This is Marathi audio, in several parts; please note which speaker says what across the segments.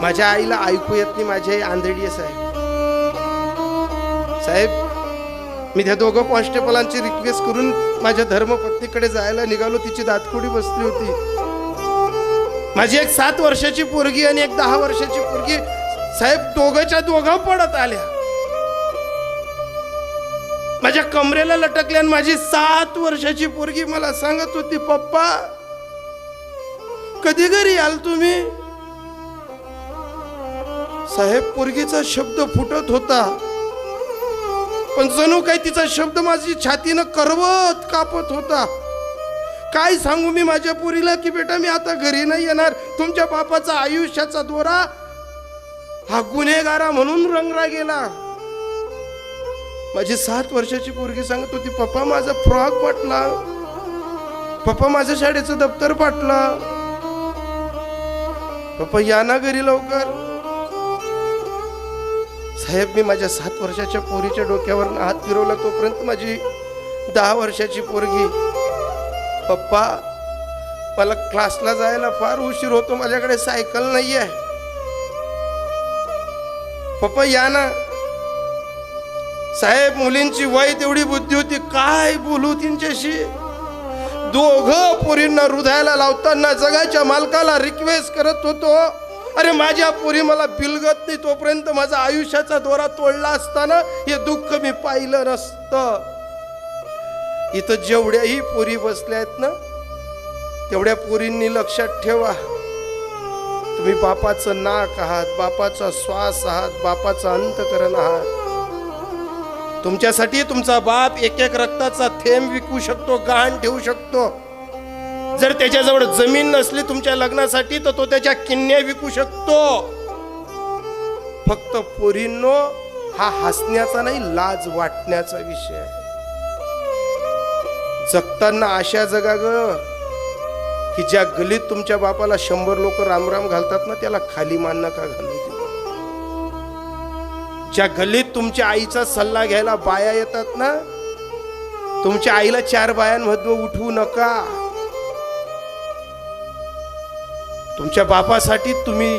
Speaker 1: माझ्या आईला ऐकू येत नाही माझी आई आंधळी आहे साहेब. साहेब मी त्या दोघं कॉन्स्टेबलांची रिक्वेस्ट करून माझ्या धर्मपत्नीकडे जायला निघालो तिची दातकुडी बसली होती. माझी एक सात वर्षाची पोरगी आणि एक दहा वर्षाची पोरगी साहेब दोघंच्या दोघं पडत आल्या. माझ्या कमरेला लटकल्या आणि माझी सात वर्षाची पोरगी मला सांगत होती पप्पा कधी घरी याल तुम्ही? साहेब पोरगीचा शब्द फुटत होता. पण जणू काय तिचा शब्द माझी छातीनं करवत कापत होता. काय सांगू मी माझ्या पुरीला की बेटा मी आता घरी नाही येणार. तुमच्या बापाचा आयुष्याचा दोरा हा गुन्हेगारा म्हणून रंगला गेला. माझी सात वर्षाची पोरगी सांगत होती पप्पा माझा फ्रॉक पाटला पप्पा माझ्या शाळेचं दप्तर फाटला. पप्पा या ना घरी लवकर. साहेब मी माझ्या सात वर्षाच्या पोरीच्या डोक्यावर हात फिरवला तोपर्यंत माझी दहा वर्षाची पोरगी. पप्पा मला क्लासला जायला फार उशीर होतो माझ्याकडे सायकल नाही आहे पप्पा या ना. साहेब मुलींची वय तेवढी बुद्धी होती काय बोलू त्यांच्याशी दोघं पोरींना हृदयाला लावताना जगाच्या मालकाला रिक्वेस्ट करत होतो. अरे माझ्या पोरी मला बिलगत नाही तोपर्यंत माझा आयुष्याचा दोरा तोडला असताना हे दुःख मी पाहिलं नसतं. इथं जेवढ्याही पोरी बसल्या आहेत ना तेवढ्या पोरींनी लक्षात ठेवा. तुम्ही बापाचं नाक आहात बापाचा श्वास आहात बापाचं अंतकरण आहात. तुमच्यासाठी तुमचा बाप एक एक रक्ताचा थेंब विकू शकतो गहाण ठेवू शकतो. जर त्याच्याजवळ जमीन नसली तुमच्या लग्नासाठी तर तो त्याच्या किन्या विकू शकतो. फक्त पोरींनो हा हसण्याचा नाही लाज वाटण्याचा विषय आहे. जगताना अशा जगा ग की ज्या गलीत तुमच्या बापाला शंभर लोक रामराम घालतात ना त्याला खाली मान नका घालू दे ज्या गलीत तुमच्या आईचा सल्ला घ्यायला बाया येतात ना तुमच्या आईला चार बायांमध्ये उठवू नका. तुमच्या बापासाठी तुम्ही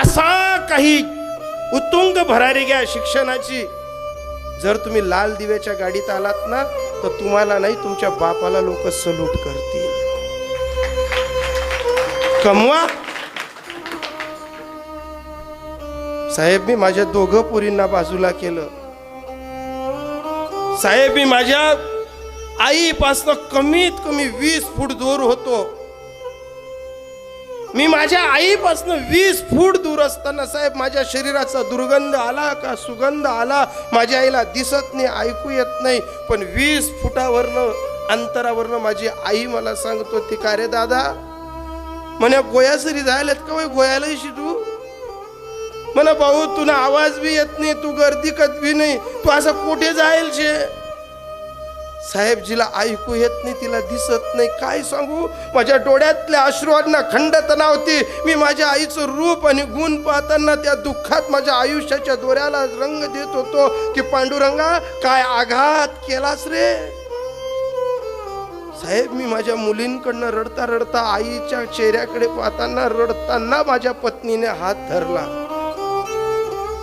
Speaker 1: असा काही उत्तुंग भरारी घ्या शिक्षणाची. जर तुम्ही लाल दिव्याच्या गाडीत आलात ना तर तुम्हाला नाही तुमच्या बापाला लोक सलूट करतील. कमवा. साहेब मी माझ्या दोघं पुरींना बाजूला केलं. साहेब मी माझ्या आईपासनं कमीत कमी वीस फूट दूर होतो. मी माझ्या आईपासनं वीस फूट दूर असताना साहेब माझ्या शरीराचा दुर्गंध आला का? सुगंध आला? माझ्या आईला दिसत नाही ऐकू येत नाही. पण वीस फुटावरनं अंतरावरनं माझी आई मला सांगतो ती का रे दादा? म्हणे गोया सरी जायलात का वय गोयाला तू म्हणा भाऊ तुला आवाज बी येत नाही तू गर्दी कदवी नाही तू असं कुठे जाईल शे साहेबजीला ऐकू येत नाही तिला दिसत नाही. काय सांगू? माझ्या डोळ्यातल्या अश्रूंना खंडतना होती मी माझ्या आईचं रूप आणि गुण पाहताना त्या दुःखात माझ्या आयुष्याच्या दोऱ्याला रंग देत होतो की पांडुरंगा काय आघात केलास रे? साहेब मी माझ्या मुलींकडनं रडता रडता आईच्या चेहऱ्याकडे पाहताना रडताना माझ्या पत्नीने हात धरला.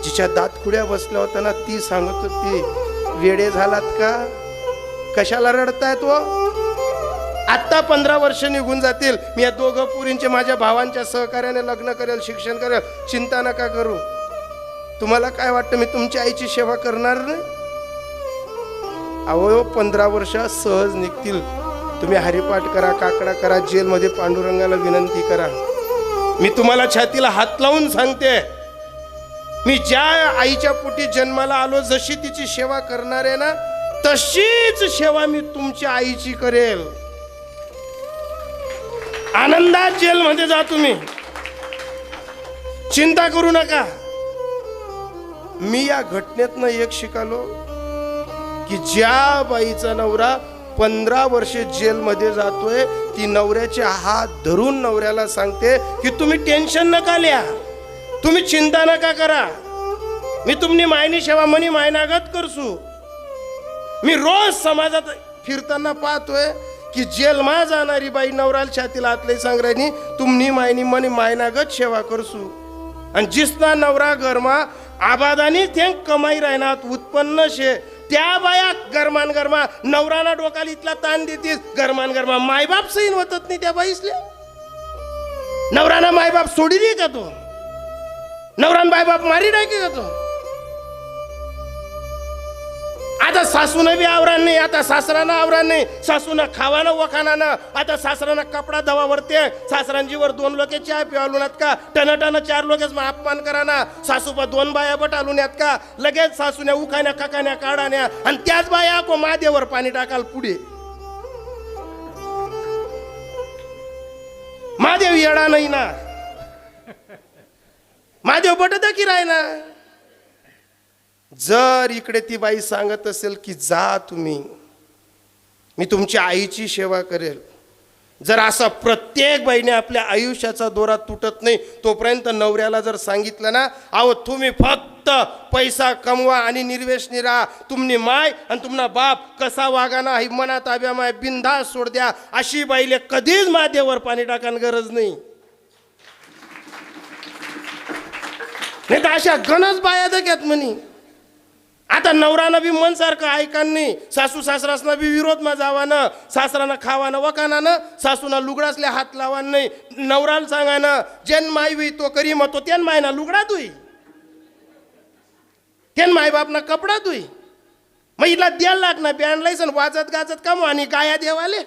Speaker 1: जिच्या दातखुड्या बसल्या होत्या ना ती सांगत होती वेडे झालात का? कशाला रडतायत व आत्ता पंधरा वर्ष निघून जातील. मी या दोघं पुरींचे माझ्या भावांच्या सहकार्याने लग्न करेल शिक्षण करेल. चिंता नका करू. तुम्हाला काय वाटतं मी तुमच्या आईची सेवा करणार नाही? अहो पंधरा वर्ष सहज निघतील. तुम्ही हरिपाठ करा काकडा करा जेलमध्ये पांडुरंगाला विनंती करा. मी तुम्हाला छातीला हात लावून सांगते. मी ज्या आईच्या पोटी जन्माला आलो जशी तिची सेवा करणार आहे ना तशीच सेवा मी तुमच्या आईची करेल. आनंदात जेलमध्ये जा तुम्ही. चिंता करू नका. मी या घटनेतनं एक शिकालो की ज्या बाईचा नवरा पंधरा वर्षे जेलमध्ये जातोय ती नवऱ्याचे हात धरून नवऱ्याला सांगते की तुम्ही टेन्शन नका लिहा. तुम्ही चिंता नका करा. मी तुमनी मायनी सेवा मनी मायनागत करसू. मी रोज समाजात फिरताना पाहतोय की जेलमा जाणारी बाई नवराल छातीला आतले सांगरायनी तुमनी मायनी मनी मायनागत सेवा करसू. आणि जिसना नवरा गरमा आबादानी ते कमाई राहणार उत्पन्न शे त्या बाया गरमान गरमा नवराना डोकाला इथला ताण देतीस. गरमान गरमा मायबाप सहीन होतत नाही त्या बाईसले. नवराना मायबाप सोडी दे का तो? नवरान बायबाप मारी नाही का तो? आता सासूनं बी आवरण नाही आता सासरानं आवरण नाही. सासूनं खावानं वखानानं आता सासरानं कपडा धवा वरते सासरांजीवर दोन लोक चहा पिवालून का? टन चार लोकेच मग अपमान कराना. सासूबा दोन बाया बट आलून का? लगेच सासूने उखाण्या काकाण्या काढाण्या. आणि त्याच बाया को मादेवर पाणी टाकाल पुढे. महादेव येडा नाही ना. महादेव बटत की राय ना जर इकडे ती बाई सांगत असेल की जा तुम्ही मी तुमच्या आईची सेवा करेल. जर असा प्रत्येक बाईने आपल्या आयुष्याचा दोरा तुटत नाही तोपर्यंत नवऱ्याला जर सांगितलं ना अहो तुम्ही फक्त पैसा कमवा आणि निर्वेशनी राहा. तुमनी माय आणि तुम्हाला बाप कसा वागाना ही मनात आव्या माय बिंदास सोड द्या. अशी बाईले कधीच मादेवर पाणी टाकायला गरज नाही. नाही तर अशा गणच बाया दक्यात म्हणी. आता नवरानं बी मनसारखं ऐकांनी ऐकान नाही सासू सासरासनं बी विरोध मा जावानं सासरानं खावानं वकानानं सासूना लुगडासले हात लावान नाही नवराला सांगानं जेन माय वी तो करी मग तो त्यान मायना लुगडा दुई त्यान माय बापना कपडा दुई मग हिला द्यायला लागणार बँड लायसन वाजत गाजत कमवा आणि गाया देवाले.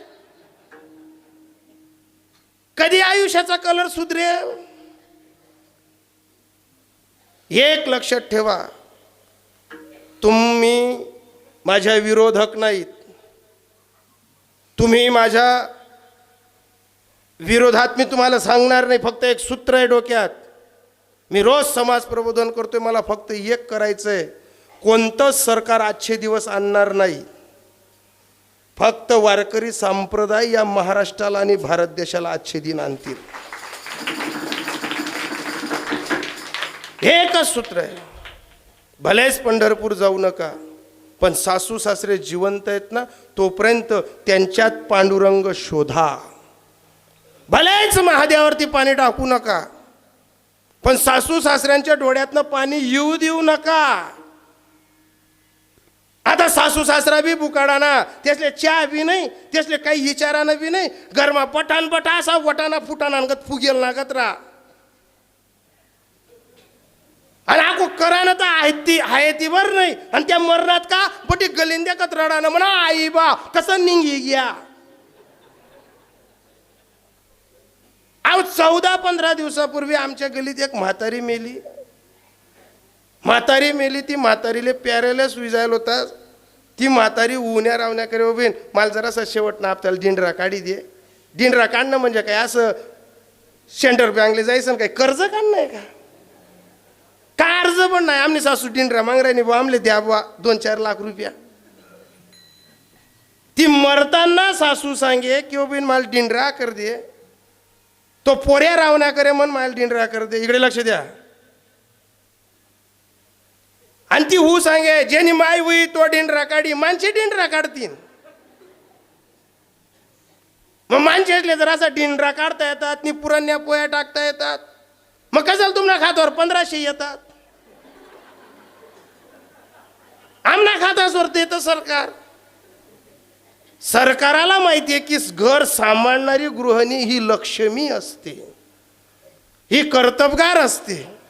Speaker 1: कधी आयुष्याचा कलर सुधरेल? एक लक्षात ठेवा. तुम्ही माझ्या विरोधक नाहीत. तुम्ही माझ्या विरोधात मी तुम्हाला सांगणार नाही फक्त एक सूत्र आहे डोक्यात. मी रोज समाज प्रबोधन करतोय मला फक्त एक करायचं आहे कोणतंच सरकार आजचे दिवस आणणार नाही. फक्त वारकरी संप्रदाय या महाराष्ट्राला आणि भारत देशाला आजचे दिन आणतील. एकच सूत्र आहे. भलेच पंढरपूर जाऊ नका पण सासू सासरे जिवंत आहेत ना तोपर्यंत त्यांच्यात पांडुरंग शोधा. भलेच महादेवावरती पाणी टाकू नका पण सासू सासऱ्यांच्या डोळ्यातनं पाणी येऊ देऊ नका. आता सासू सासरा बी बुकाडा ना त्यासले चहा बी नाही त्यासले काही विचारानं बी नाही गरमा पठाण पटा असा वटाना फुटाना अंगत फुगेल नागत राहा. आणि आको करानं तर आहे ती आहे ती बर नाही. आणि त्या मरणात का? बटी गलिंद्या कत रडानं म्हणा आई बा कसं निघी गया? अहो चौदा पंधरा दिवसापूर्वी आमच्या गलीत एक म्हातारी मेली. म्हातारी मेली ती म्हातारीले प्यारेलाच विजायला होता. ती म्हातारी उन्या रावण्याकडे उभीन मला जरासा शेवट ना आपल्याला दिंडरा काढी दे. दिंडरा काढणं म्हणजे काय? असं सेंटर बँकले जायचं काय? कर्ज काढणं आहे का? काय अर्ज पण नाही. आमने सासू डिंडरा मागरायनी बुवा आमले द्या बुवा दोन चार लाख रुपया. ती मरताना सासू सांगे की बिन माल डिंडरा कर दे. तो पोऱ्या रावण्या करे मन माल डिंडरा कर दे. इकडे लक्ष द्या. आणि ती हू सांगे ज्यानी माय हुई तो डिंडरा काढी माणसे डिंडरा काढतील मग माणसे असले जर असा डिंडरा काढता येतात नि पुरण्या पोया टाकता येतात. मग कशाला तुम्हाला खात्यावर पंधराशे येतात? आमना खात्यावर देतं सरकार. सरकाराला आहे की घर सांभाळणारी गृहिणी ही लक्ष्मी असते. ही कर्तबगार असते.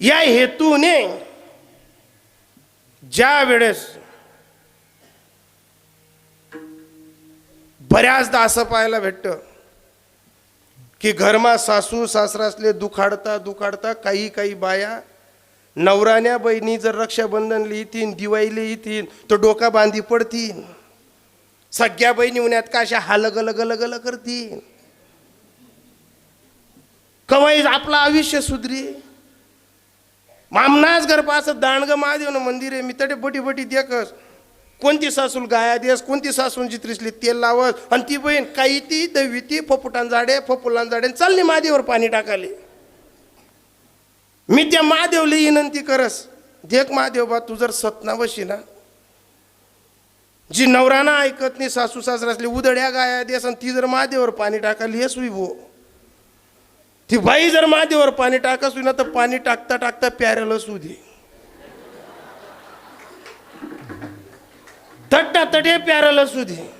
Speaker 1: या हेतूने ज्या वेळेस बऱ्याचदा असं पाहायला भेटतं की घरमा सासू सासरासले दुखाडता दुखाडता काही काही बाया नवराण्या बहिणी जर रक्षाबंधन लिहितीन दिवाळीला येतील तर डोका बांधी पडतील. सगळ्या बहिणी उन्यात का अशा हालगल गलगल करतील? कवाई आपलं आयुष्य सुधरी. मामनाच गरपास दांडग महादेव ना मंदिर आहे मी तडे बटी बटी देखस. कोणती सासूल गाया देस कोणती सासून जित्रिसली तेल लावस. आणि ती बहीण काही ती दैवी ती फपुटान झाडे फपुलान झाडे चालली महादेवर पाणी टाकाले मी त्या महादेवला विनंती करस देख महादेव बा तू जर सतनावशी ना जी नवराना ऐकत नाही सासू सासरा असले उदड्या गाया देस आणि ती जर महादेवर पाणी टाकाली हेच विभो ती बाई जर महादेवर पाणी टाकत ना तर पाणी टाकता टाकता प्यारल असू दे. तट्टा तटे असू दे.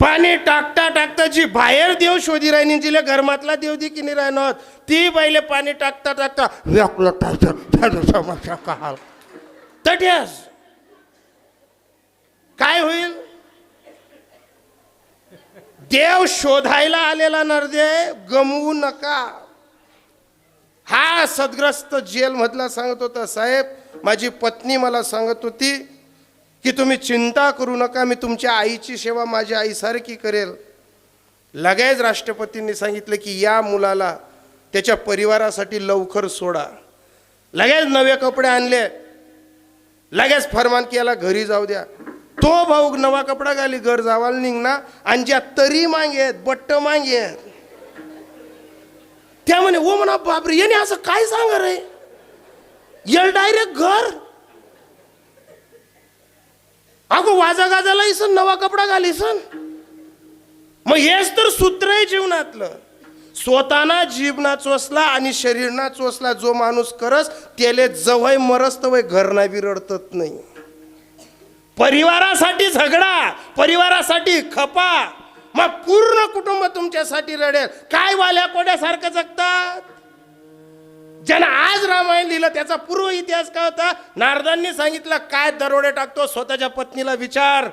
Speaker 1: पाणी टाकता टाकता जी बाहेर देव शोधी राहिनी जिले घरमातला देव दे की नाही राहणार ती बाईले पाणी टाकता टाकता व्यापलं टाकतं काल तट्यास काय होईल? देव शोधायला आलेला नरदे गमवू नका. हा सदग्रस्त जेल मधला सांगत होता साहेब माझी पत्नी मला सांगत होती की तुम्ही चिंता करू नका मी तुमच्या आईची सेवा माझ्या आईसारखी करेल. लगेच राष्ट्रपतींनी सांगितलं की या मुलाला त्याच्या परिवारासाठी लवकर सोडा. लगेच नवे कपडे आणले. लगेच फरमान केला घरी जाऊ द्या. तो भाऊ नवा कपडा घाली घर जावाला निघना आणि ज्या तरी मागेत बट्ट मागेत त्या म्हणे ओ म्हणा बापरे याने असं काय सांगा रे? येल डायरेक्ट घर अगो वाजा गाजाला इसन नवा कपडा घालीसन मग हेच तर सूत्र आहे जीवनातलं. स्वतःना जीवना चोसला आणि शरीरना चोसला जो माणूस करस त्याले जवय मरस तर घर नाही बिरडतत नाही. परिवारासाठी झगडा परिवारासाठी खपा. मग पूर्ण कुटुंब तुमच्यासाठी रडेल. काय वाल्या कोड्यासारखं जगतात? ज्यानं आज रामायण लिहिलं त्याचा पूर्व इतिहास काय होता? नारदांनी सांगितलं काय दरोडे टाकतो? स्वतःच्या पत्नीला विचार.